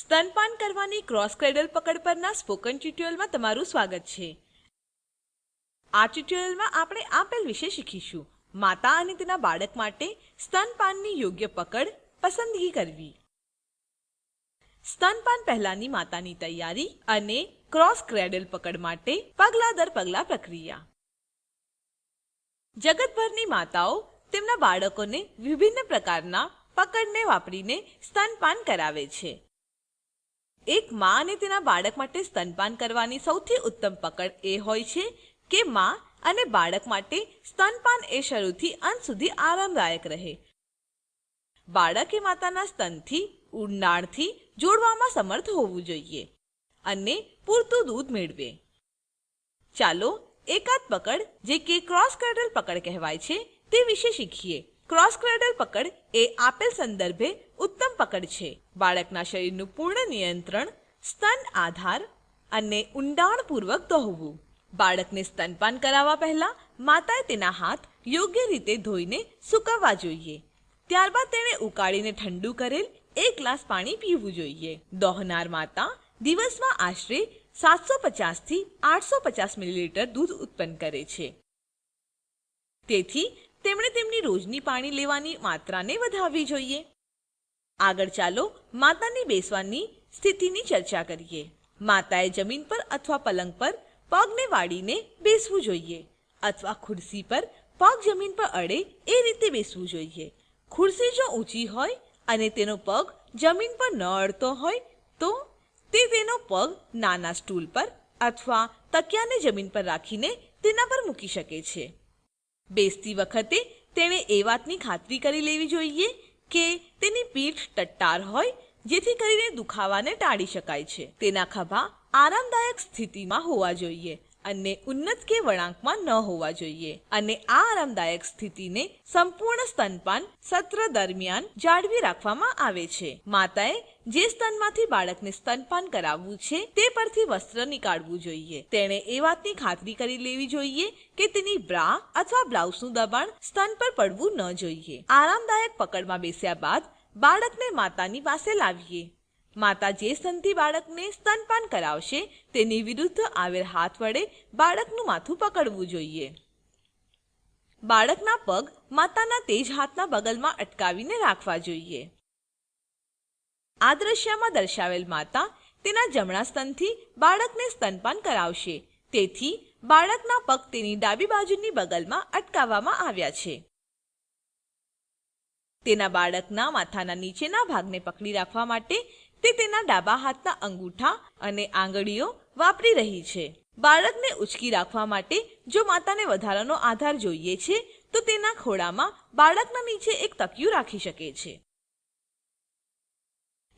સ્તનપાન કરવાની cross cradle પકડ પરના સ્પોકન ટ્યુટોરીયલમાં તમારું સ્વાગત છે. આ ટ્યુટોરીયલમાં આપણે આપેલ વિશે શીખીશું. માતા અને તેના બાળક માટે સ્તનપાનની યોગ્ય પકડ પસંદગી કરવી. સ્તનપાન પહેલાની માતાની તૈયારી અને ક્રોસ ક્રેડલ પકડ માટે પગલા દર પગલા પ્રક્રિયા. જગતભરની માતાઓ તેમના બાળકોને વિભિન્ન પ્રકારના પકડને વાપરીને સ્તનપાન કરાવે છે. એક માં અને તેના બાળક માટે સ્તનપાન કરવાની સૌથી ઉત્તમ પકડ એ હોય છે કે માં અને બાળક માટે સ્તનપાન એ શરૂથી અંત સુધી આરામદાયક રહે. બાળક માતાના સ્તનથી ઉડનાળથી જોડવામાં સમર્થ હોવું જોઈએ અને પૂરતું દૂધ મેળવે. ચાલો, એકાદ પકડ જે કે ક્રોસ ક્રેડલ પકડ કહેવાય છે તે વિશે શીખીએ. ક્રોસ ક્રેડલ પકડ એ આપેલ સંદર્ભે ઉત્તમ પકડ છે. બાળકના શરીરનું પૂર્ણ નિયંત્રણ, સ્તન આધાર અને ઊંડાણપૂર્વક દોહવું. બાળકને સ્તનપાન કરાવવા પહેલાં માતાએ તેના હાથ યોગ્ય રીતે ધોઈને સૂકવવા જોઈએ. ત્યારબાદ તેણે ઉકાળીને ઠંડુ કરેલ એક ગ્લાસ પાણી પીવું જોઈએ. દોહનાર માતા દિવસમાં આશરે સાતસો થી આઠસો પચાસ મિલીલીટર દૂધ ઉત્પન્ન કરે છે. તેથી, તેમણે તેમની રોજની પાણી લેવાની માત્રાને વધારવી જોઈએ. આગળ ચાલો માતાની બેસવાની સ્થિતિની ચર્ચા કરીએ. માતાએ જમીન પર અથવા પલંગ પર પગને વાળીને બેસવું જોઈએ અથવા ખુરશી પર પગ જમીન પર અડે એ રીતે બેસવું જોઈએ. ખુરશી જો ઊંચી હોય અને તેનો પગ જમીન પર ન અડતો હોય તો તે તેનો પગ નાના સ્ટૂલ પર અથવા તકિયાને જમીન પર રાખીને તેના પર મૂકી શકે છે. બેસતી વખતે તેણે એ વાતની ખાતરી કરી લેવી જોઈએ કે તેની પીઠ ટટ્ટાર હોય, જેથી કરીને દુખાવાને ટાળી શકાય છે. તેના ખભા આરામદાયક સ્થિતિમાં હોવા જોઈએ. અને ઉન્નત કે વળાંકમાં ન હોવા જોઈએ. અને આ આરામદાયક સ્થિતિને સંપૂર્ણ સ્તનપાન સત્ર દરમિયાન જાળવી રાખવામાં આવે છે. માતાએ જે સ્તનમાંથી બાળકને સ્તનપાન કરાવવું છે, તે પરથી વસ્ત્ર નીકાળવું જોઈએ. તેણે એ વાતની ખાતરી કરી લેવી જોઈએ કે તેની બ્રા અથવા બ્લાઉઝનું દબાણ સ્તન પર પડવું ન જોઈએ. આરામદાયક પકડમાં બેસ્યા બાદ બાળકને માતાની પાસે લાવીએ. માતા જે સ્તનથી બાળકને સ્તનપાન કરાવશે, તેની વિરુદ્ધ આવેલ હાથ વડે બાળકનું માથું પકડવું જોઈએ. બાળકના પગ માતાના તેજ હાથના બગલમાં અટકાવીને રાખવા જોઈએ. આ દ્રશ્યમાં દર્શાવેલ માતા તેના જમણા સ્તનથી બાળકને સ્તનપાન કરાવશે, તેથી બાળકના પગ તેની ડાબી બાજુની બગલમાં અટકાવવામાં આવ્યા છે. તેના બાળકના માથાના નીચેના ભાગને પકડી રાખવા માટે તે તેના ડાબા હાથના અંગૂઠા અને આંગળીઓ વાપરી રહી છે. બાળકને ઉચકી રાખવા માટે જો માતાને વધારાનો આધાર જોઈએ છે, તો તેના ખોળામાં બાળકના નીચે એક તકિયું રાખી શકે છે.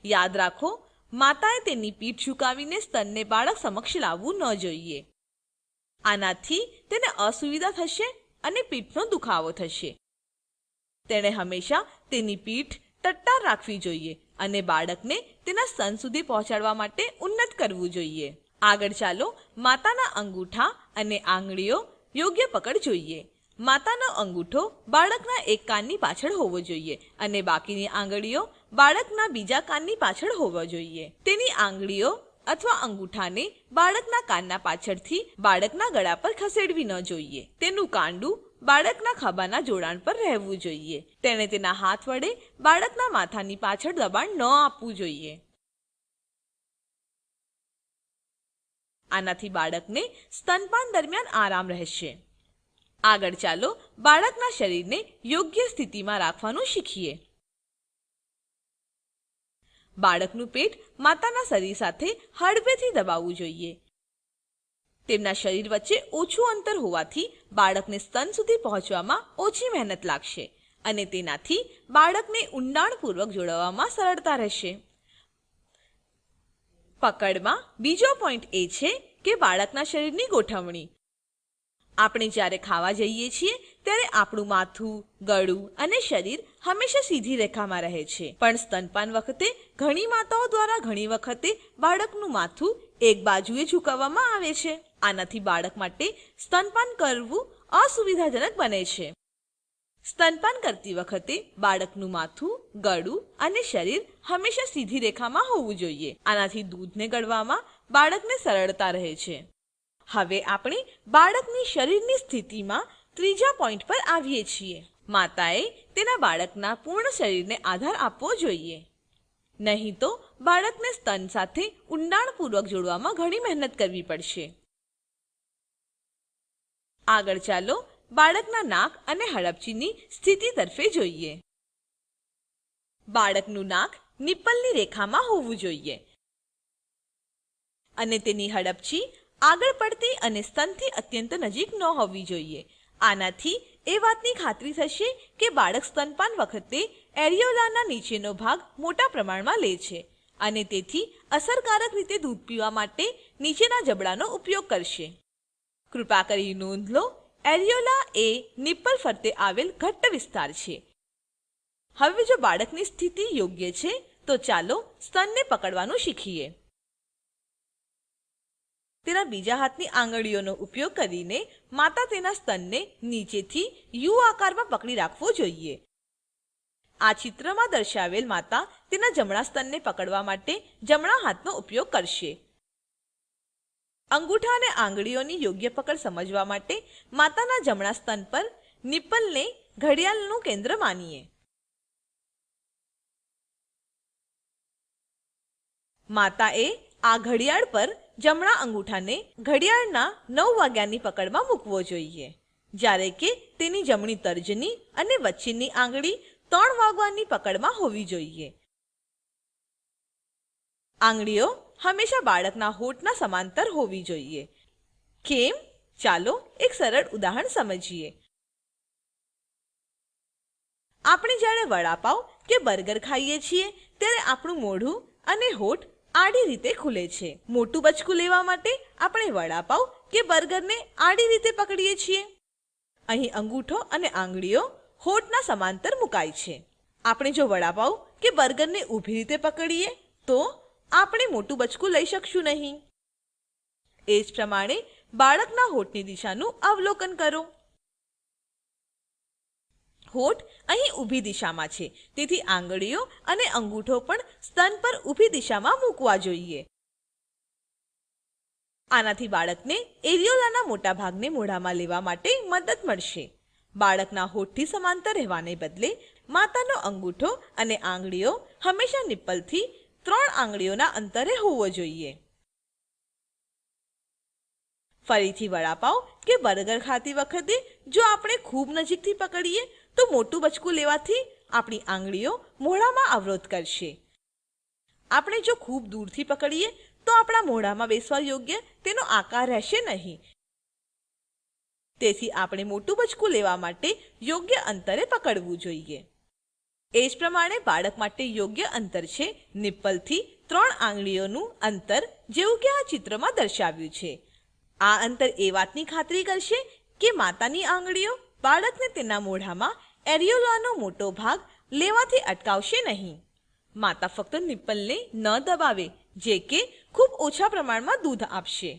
યાદ રાખો, માતાએ તેની પીઠ ઝુકાવીને સ્તનને બાળક સમક્ષ લાવવું ન જોઈએ. આનાથી તેને અસુવિધા થશે અને પીઠનો દુખાવો થશે. તેણે હંમેશા તેની પીઠ ટટ્ટાર રાખવી જોઈએ અને બાળકને તેના સ્તન સુધી પહોંચાડવા માટે ઉન્નત કરવું જોઈએ. આગળ ચાલો માતાના અંગૂઠા અને આંગળીઓ યોગ્ય પકડ જોઈએ. માતાનો અંગૂઠો બાળકના એક કાનની પાછળ હોવો જોઈએ અને બાકીની આંગળીઓ બાળકના બીજા કાનની પાછળ હોવો જોઈએ. તેની આંગળીઓ અથવા અંગૂઠાને બાળકના કાનના પાછળથી બાળકના ગળા પર ખસેડવી ન જોઈએ. તેનું કાંડું બાળકના ખભાના જોડાણ પર રહેવું જોઈએ. તેણે તેના હાથ વડે બાળકના માથાની પાછળ દબાણ ન આપવું જોઈએ. આનાથી બાળકને સ્તનપાન દરમિયાન આરામ રહેશે. આગળ ચાલો બાળકના શરીરને યોગ્ય સ્થિતિમાં રાખવાનું શીખીએ. બાળકનું પેટ માતાના શરીર સાથે હળવેથી દબાવવું જોઈએ. તેમના શરીર વચ્ચે ઓછું અંતર હોવાથી બાળકને સ્તન સુધી પહોંચવામાં ઓછી મહેનત લાગશે અને તેનાથી બાળકને ઊંડાણપૂર્વક જોડવામાં સરળતા રહેશે. પકડમાં બીજો પોઈન્ટ એ છે કે બાળકના શરીરની ગોઠવણી. આપણે જ્યારે ખાવા જઈએ છીએ, ત્યારે આપણું માથું, ગળું અને શરીર હંમેશા સીધી રેખામાં રહે છે. પણ સ્તનપાન વખતે, ઘણી માતાઓ દ્વારા ઘણી વખતે બાળકનું માથું એક બાજુએ ઝુકાવવામાં આવે છે. આનાથી બાળક માટે સ્તનપાન કરવું અસુવિધાજનક બને છે. સ્તનપાન કરતી વખતે બાળકનું માથું, ગળું અને શરીર હંમેશા સીધી રેખામાં હોવું જોઈએ. આનાથી દૂધને ગળવામાં બાળકને સરળતા રહે છે. હવે આપણે બાળકની શરીરની સ્થિતિમાં ત્રીજા પોઈન્ટ પર આવીએ છીએ. માતાએ તેના બાળકના પૂર્ણ શરીરને આધાર આપવો જોઈએ. નહીં તો બાળકને સ્તન સાથે ઊંડાણપૂર્વક જોડવામાં ઘણી મહેનત કરવી પડશે. આગળ ચાલો બાળકના નાક અને હડપચીની સ્થિતિ તરફે જોઈએ. બાળકનું નાક નિપ્પલની રેખામાં હોવું જોઈએ. અને તેની હડપચી આગળ પડતી અને સ્તનથી અત્યંત નજીક ન હોવી જોઈએ. આનાથી એ વાતની ખાતરી થશે કે બાળક સ્તનપાન વખતે એરિયોલાના નીચેનો ભાગ મોટા પ્રમાણમાં લે છે અને તેથી અસરકારક રીતે દૂધ પીવા માટે નીચેના જબડાનો ઉપયોગ કરશે. કૃપા કરી નોંધ લો, એરિયોલા એ નિપ્પલ ફરતે આવેલ ઘટ્ટ વિસ્તાર છે. હવે જો બાળકની સ્થિતિ યોગ્ય છે, તો ચાલો સ્તનને પકડવાનું શીખીએ. તેના બીજા હાથની આંગળીઓનો ઉપયોગ કરીને માતા તેના સ્તનને નીચેથી યુ આકારમાં પકડી રાખવો જોઈએ. આ ચિત્રમાં દર્શાવેલ માતા તેના જમણા સ્તનને પકડવા માટે જમણા હાથનો ઉપયોગ કરશે. અંગૂઠા અને આંગળીઓની યોગ્ય પકડ સમજવા માટે માતાના જમણા સ્તન પર નિપ્પલને ઘડિયાળનું કેન્દ્ર માનીએ. માતાએ આ ઘડિયાળ પર જમણા અંગૂઠાને ઘડિયાળના નવ વાગ્યાની પકડમાં મૂકવો જોઈએ. જ્યારે કે તેની જમણી તર્જની અને વચ્ચેની આંગળી ત્રણ વાગવાની પકડમાં હોવી જોઈએ. આંગળીઓ હંમેશા બાળકના હોઠના સમાંતર હોવી જોઈએ. કેમ? ચાલો એક સરળ ઉદાહરણ સમજીએ. આપણે જ્યારે વડાપાવ કે બર્ગર ખાઈએ છીએ, ત્યારે આપણું મોઢું અને હોઠ આડી રીતે ખુલે છે. મોટું બચકું લેવા માટે આપણે વડાપાવ કે બર્ગરને આડી રીતે પકડીએ છીએ. અહીં અંગૂઠો અને આંગળીઓ હોઠના સમાંતર મુકાય છે. આપણે જો વડાપાવ કે બર્ગરને ઊભી રીતે પકડીએ, તો આપણે મોટું બચકું લઈ શકશું નહીં. એ જ પ્રમાણે બાળકના હોઠની દિશાનું અવલોકન કરો. હોઠ અહીં ઊભી દિશામાં છે. તેથી આંગળીઓ અને અંગૂઠો પણ સ્તન પર ઊભી દિશામાં મૂકવા જોઈએ. આનાથી બાળકને એરિયોલાના મોટા ભાગને મોઢામાં લેવા માટે મદદ મળશે. બાળકના હોઠથી સમાંતર રહેવાને બદલે માતાનો અંગૂઠો અને આંગળીઓ હંમેશા નિપ્પલથી ત્રણ આંગળીઓના અંતરે હોવો જોઈએ. ફરીથી વડાપાવ કે બર્ગર ખાતી વખતે જો આપણે ખૂબ નજીકથી પકડીએ તો મોટું બચકું લેવાથી આપણી આંગળીઓ મોઢામાં અવરોધ કરશે. આપણે જો ખૂબ દૂરથી પકડીએ, તો આપણા મોઢામાં બેસવા યોગ્ય તેનો આકાર રહેશે નહીં. તેથી આપણે મોટું બચકું લેવા માટે યોગ્ય અંતરે પકડવું જોઈએ. એ જ પ્રમાણે બાળક માટે યોગ્ય અંતર છે નિપ્પલથી ત્રણ આંગળીઓનું અંતર જેવું કે આ ચિત્રમાં દર્શાવ્યું છે. આ અંતર એ વાતની ખાતરી કરશે કે માતાની આંગળીઓ બાળકને તેના મોઢામાં એરિયોલાનો મોટો ભાગ લેવાથી અટકાવશે નહીં. માતા ફક્ત નિપ્પલને ન દબાવે, જે કે ખૂબ ઓછા પ્રમાણમાં દૂધ આપશે.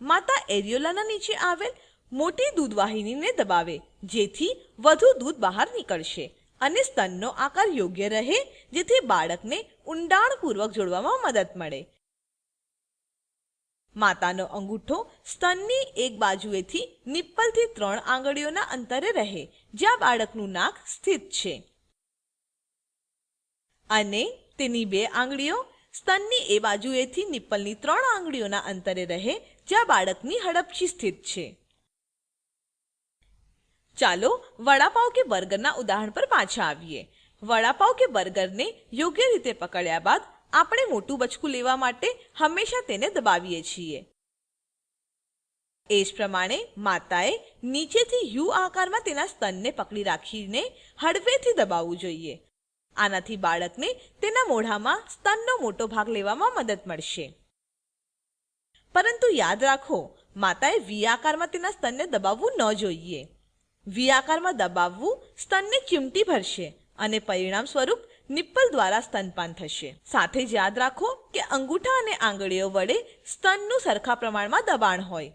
માતા એરિયોલાના નીચે આવેલ મોટી દૂધવાહિનીને દબાવે, જેથી વધુ દૂધ બહાર નીકળશે અને સ્તનનો આકાર યોગ્ય રહે, જેથી બાળકને ઊંડાણપૂર્વક જોડવામાં મદદ મળે. માતાનો અંગૂઠો સ્તનની એક બાજુએથી નિપ્પલથી ત્રણ આંગળીઓના અંતરે રહે, જ્યાં બાળકનું નાક સ્થિત છે. અને તેની બે આંગળીઓ સ્તનની એ બાજુએથી નિપ્પલની ત્રણ આંગળીઓના અંતરે રહે, જ્યાં બાળકની હડપચી સ્થિત છે. ચાલો વડાપાવ કે બર્ગરના ઉદાહરણ પર પાછા આવીએ. વડાપાવ કે બર્ગરને યોગ્ય રીતે પકડ્યા બાદ આપણે મોટું બચકું લેવા માટે હંમેશા તેને દબાવીએ છીએ. એ જ પ્રમાણે માતાએ નીચેથી યુ આકારમાં તેના સ્તનને પકડી રાખીને હળવેથી દબાવવું જોઈએ. આનાથી બાળકને તેના મોઢામાં સ્તનનો મોટો ભાગ લેવામાં મદદ મળશે. પરંતુ યાદ રાખો, માતાએ વી આકારમાં તેના સ્તનને દબાવવું ન જોઈએ. વી આકારમાં દબાવવું સ્તનને ચીમટી ભરશે અને પરિણામ સ્વરૂપ નિપ્પલ દ્વારા સ્તનપાન થશે. સાથે જ યાદ રાખો કે અંગૂઠા અને આંગળીઓ વડે સ્તનનું સરખા પ્રમાણમાં દબાણ હોય.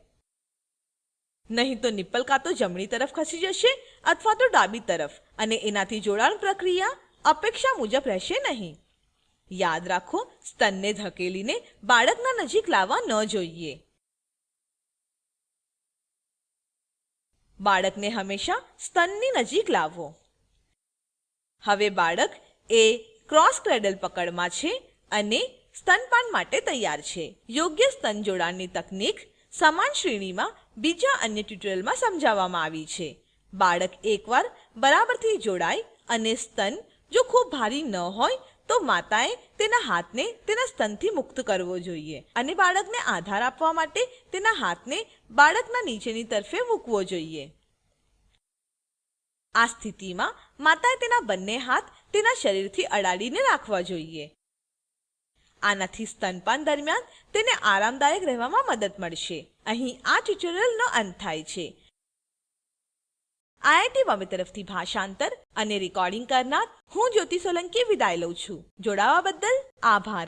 નહીં તો નિપ્પલ કાં તો જમણી તરફ ખસી જશે અથવા તો ડાબી તરફ અને એનાથી જોડાણ પ્રક્રિયા અપેક્ષા મુજબ રહેશે નહીં. યાદ રાખો, સ્તનને ધકેલીને બાળકના નજીક લાવવા ન જોઈએ. બાળકને હંમેશા સ્તનની નજીક લાવો. હવે બાળક એ ક્રોસ ક્રેડલ પકડમાં છે અને સ્તનપાન માટે તૈયાર છે. યોગ્ય સ્તન જોડાણની તકનીક સમાન શ્રેણીમાં બીજા અન્ય ટ્યુટોરિયલમાં સમજાવવામાં આવી છે. બાળક એકવાર બરાબરથી જોડાય અને સ્તન જો ખૂબ ભારી ન હોય તો માતાએ તેના હાથને તેના સ્તનથી મુક્ત કરવો જોઈએ અને બાળકને આધાર આપવા માટે તેના હાથને બાળકના નીચેની તરફે મૂકવો જોઈએ. આ સ્થિતિમાં માતાએ તેના બંને હાથ તેના શરીરથી અડાડીને રાખવા જોઈએ. આનાથી સ્તનપાન દરમિયાન તેને આરામદાયક રહેવામાં મદદ મળશે. અહીં આ ટ્યુટોરીયલનો અંત થાય છે. આઈઆઈટી બોમ્બે તરફથી ભાષાંતર અને રેકોર્ડિંગ કરનાર હું જ્યોતિ સોલંકી વિદાય લઉં છું. જોડાવા બદલ આભાર.